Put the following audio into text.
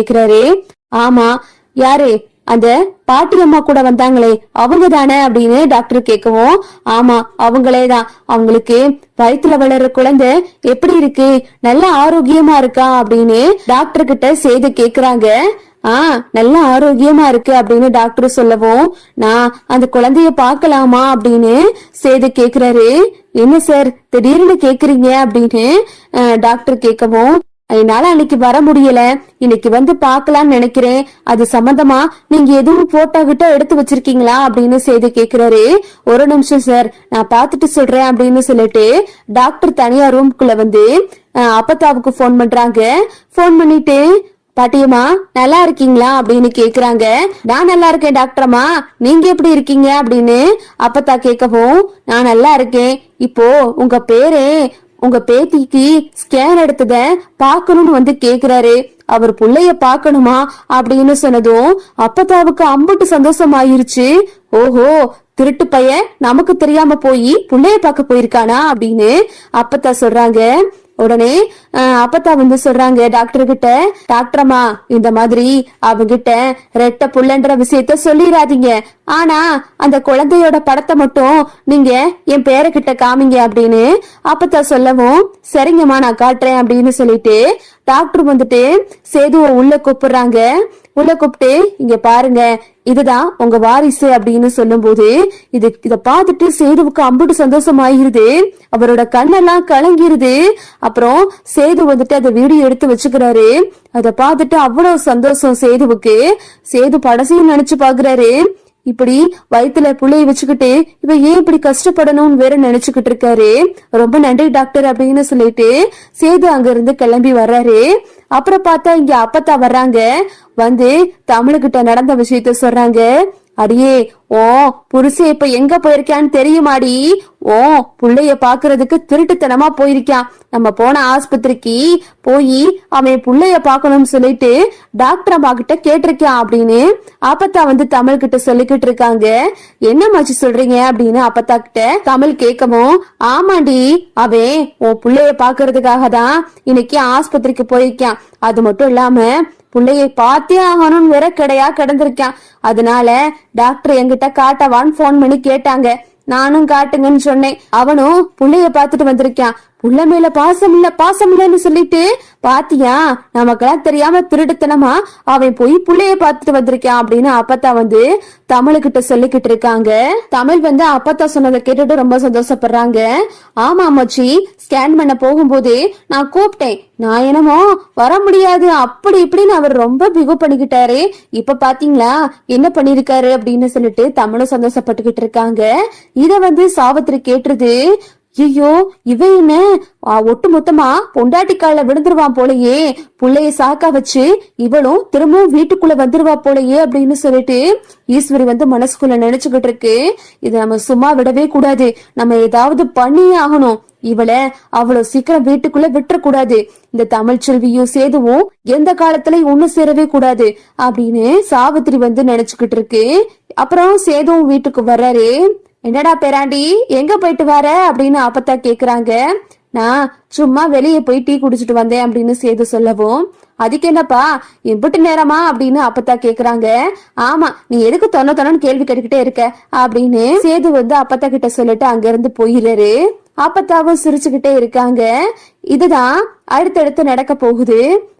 கேக்குறாரு. ஆமா யாரு? அந்த பாட்டி அம்மா கூட வந்தாங்களே அவங்க தானே அப்படின்னு டாக்டர் கேட்கவும் ஆமா அவங்களே தான் அவங்களுக்கு வயித்துல வளர்ற குழந்தை எப்படி இருக்கு? நல்ல ஆரோக்கியமா இருக்கா அப்படின்னு டாக்டர் கிட்ட செய்து கேக்குறாங்க. ஆ நல்ல ஆரோக்கியமா இருக்கு அப்படின்னு டாக்டர் சொல்லவும் நான் அந்த குழந்தைய பாக்கலாமா அப்படின்னு சேது கேக்குறாரு. என்ன சார் திடீர்னு கேக்குறீங்க அப்படின்னு டாக்டர் கேட்கவும் என்னால அன்னைக்கு வர முடியல. இன்னைக்கு வந்து பாக்கலாம்னு நினைக்கிறேன். அது சம்பந்தமா நீங்க எதுவும் போட்டோ கிட்ட எடுத்து வச்சிருக்கீங்களா அப்படின்னு செய்து கேக்குறாரு. ஒரு நிமிஷம் சார் நான் பார்த்துட்டு சொல்றேன் அப்படின்னு சொல்லிட்டு டாக்டர் தனியா ரூம்குள்ள வந்து அப்பத்தாவுக்கு ஃபோன் பண்றாங்க. ஃபோன் பண்ணிட்டு பாட்டியம்மா நல்லா இருக்கீங்களா அப்படின்னு கேக்குறாங்க. நான் நல்லா இருக்கேன் டாக்டரம்மா நீங்க எப்படி இருக்கீங்க அப்படின்னு அப்பத்தா கேட்கவும் நான் நல்லா இருக்கேன். இப்போ உங்க பேரே உங்க பேத்திக்கு ஸ்கேன் எடுத்தத பாக்கணும்னு வந்து கேக்குறாரு. அவர் புள்ளைய பார்க்கணுமா அப்படின்னு சொன்னதும் அப்பத்தாவுக்கு அம்புட்டு சந்தோஷமாயிருச்சு. ஓஹோ திருட்டு பையன் நமக்கு தெரியாம போய் புள்ளைய பார்க்க போயிருக்கானா அப்படின்னு அப்பத்தா சொல்றாங்க. உடனே அப்பத்தா வந்து சொல்றாங்க டாக்டர் கிட்ட டாக்டரம்மா இந்த மாதிரி அவங்கிட்ட ரெட்ட புள்ளன்ற விஷயத்த சொல்லிடாதீங்க ஆனா அந்த குழந்தையோட படத்தை மட்டும் நீங்க என் பேரக்கிட்ட காமிங்க அப்படின்னு அப்பத்தா சொல்லவும் சரிங்கம்மா நான் காட்டுறேன் அப்படின்னு சொல்லிட்டு டாக்டர் வந்துட்டு சேதுவை உள்ள கூப்பிடுறாங்க. உள்ள கூப்பிட்டு இங்க பாருங்க இதுதான் உங்க வாரிசு அப்படின்னு சொல்லும்போது இது இத பார்த்துட்டு சேதுவுக்கு அம்புட்டு சந்தோஷமாயிருது. அவரோட கண்ணெல்லாம் கலங்கிருது. அப்புறம் சேது வந்துட்டு அதை வீடியோ எடுத்து வச்சுக்கிறாரு. அதை பார்த்துட்டு அவ்வளவு சந்தோஷம் சேதுவுக்கு. சேது படசையும் நினைச்சு பாக்குறாரு இப்படி வயித்துல புள்ளைய வச்சுக்கிட்டு இவ ஏன் இப்படி கஷ்டப்படணும்னு வேற நினைச்சுக்கிட்டு இருக்காரு? ரொம்ப நன்றி டாக்டர் அப்படின்னு சொல்லிட்டு சேது அங்க இருந்து கிளம்பி வர்றாரு. அப்புறம் பார்த்தா இங்க அப்பத்தா வர்றாங்க. வந்து தமிழ்கிட்ட நடந்த விஷயத்த சொல்றாங்க. அடியே ஓ புருஷன் இப்ப எங்க போயிருக்கான்னு தெரியுமாடி? ஓ புள்ளைய பாக்குறதுக்கு திருட்டுத்தனமா போயிருக்கான் நம்ம போன ஆஸ்பத்திரிக்கு போய் அவன் புள்ளைய பார்க்கணும்னு சொல்லிட்டு டாக்டர் அம்மா கிட்ட கேட்டிருக்கான் அப்படின்னு அப்பத்தா வந்து தமிழ் கிட்ட சொல்லிக்கிட்டு இருக்காங்க. என்ன மாச்சு சொல்றீங்க அப்படின்னு அப்பத்தா கிட்ட தமிழ் கேட்கவும் ஆமாண்டி அவன் உன் புள்ளைய பாக்குறதுக்காக தான் இன்னைக்கு ஆஸ்பத்திரிக்கு போயிருக்கான் அது மட்டும் இல்லாம பிள்ளையை பார்த்தே ஆகணும்னு வேற கிடையா கிடந்திருக்கான். அதனால டாக்டர் என்கிட்ட காட்டவான்னு போன் பண்ணி கேட்டாங்க. நானும் காட்டுங்கன்னு சொன்னேன். அவனும் புள்ளைய பார்த்துட்டு வந்திருக்கான். புள்ள மேல பாசம் இல்ல பாசம் இல்லன்னு சொல்லிட்டு பாத்தியா நமக்கெல்லாம் தெரியாம திருடுத்தனமா அவன் போய் புள்ளைய பாத்துட்டு வந்திருக்கான் அப்படின்னு அப்பத்தா வந்து தமிழ்கிட்ட சொல்லிக்கிட்டு இருக்காங்க. தமிழ் வந்து அப்பத்தா சொன்னதை கேட்டுட்டு ரொம்ப சந்தோஷப்படுறாங்க. ஆமா அம்மாச்சி ஸ்கேன் பண்ண போகும்போது நான் கூப்பிட்டேன். நான் என்னமோ வர முடியாது அப்படி இப்படின்னு அவர் ரொம்ப பிகு பண்ணிக்கிட்டாரு. இப்ப பாத்தீங்களா என்ன பண்ணிருக்காரு அப்படின்னு சொல்லிட்டு தமிழும் சந்தோஷப்பட்டுக்கிட்டு இருக்காங்க. இத வந்து சாவத்திரி கேட்டுருது ஐயோ இவன் என்ன? ஒட்டு மொத்தமா பொண்டாட்டி விழுந்துருவான் போலயே. புள்ளைய சாக்கா வச்சு இவளும் திரும்பவும் வீட்டுக்குள்ள வந்துருவா போலயே அப்படின்னு சொல்லிட்டு ஈஸ்வரி வந்து மனசுக்குள்ள நினைச்சுக்கிட்டு இருக்கு. இதை நம்ம சும்மா விடவே கூடாது. நம்ம ஏதாவது பண்ணியே ஆகணும். இவளை அவ்வளவு சீக்கிரம் வீட்டுக்குள்ள விட்டுறக்கூடாது. இந்த தமிழ்ச்செல்வியும் சேதுவும் எந்த காலத்துலயும் ஒண்ணு சேரவே கூடாது அப்படின்னு சாவித்திரி வந்து நினைச்சுக்கிட்டு இருக்கு. அப்புறம் சேதுவும் வீட்டுக்கு வர்றாரு. என்னடா பேராண்டி? எங்க போயிட்டு வர? அப்படின்னு அப்பத்தா கேக்குறாங்க. நான் சும்மா வெளியே போய் டீ குடிச்சிட்டு வந்தேன் அப்படின்னு சேது சொல்லவும். அதுக்கு என்னப்பா? எம்பிட்டு நேரமா? அப்படின்னு அப்பத்தா கேக்குறாங்க. ஆமா நீ எதுக்கு தொன்ன தொன்னு கேள்வி கேட்டுக்கிட்டே இருக்க? அப்படின்னு சேது வந்து அப்பத்தா கிட்ட சொல்லிட்டு அங்க இருந்து போயிடுறாரு. அப்பத்தாவும் சிரிச்சுக்கிட்டே இருக்காங்க. இதுதான் அடுத்தடுத்து நடக்க போகுது.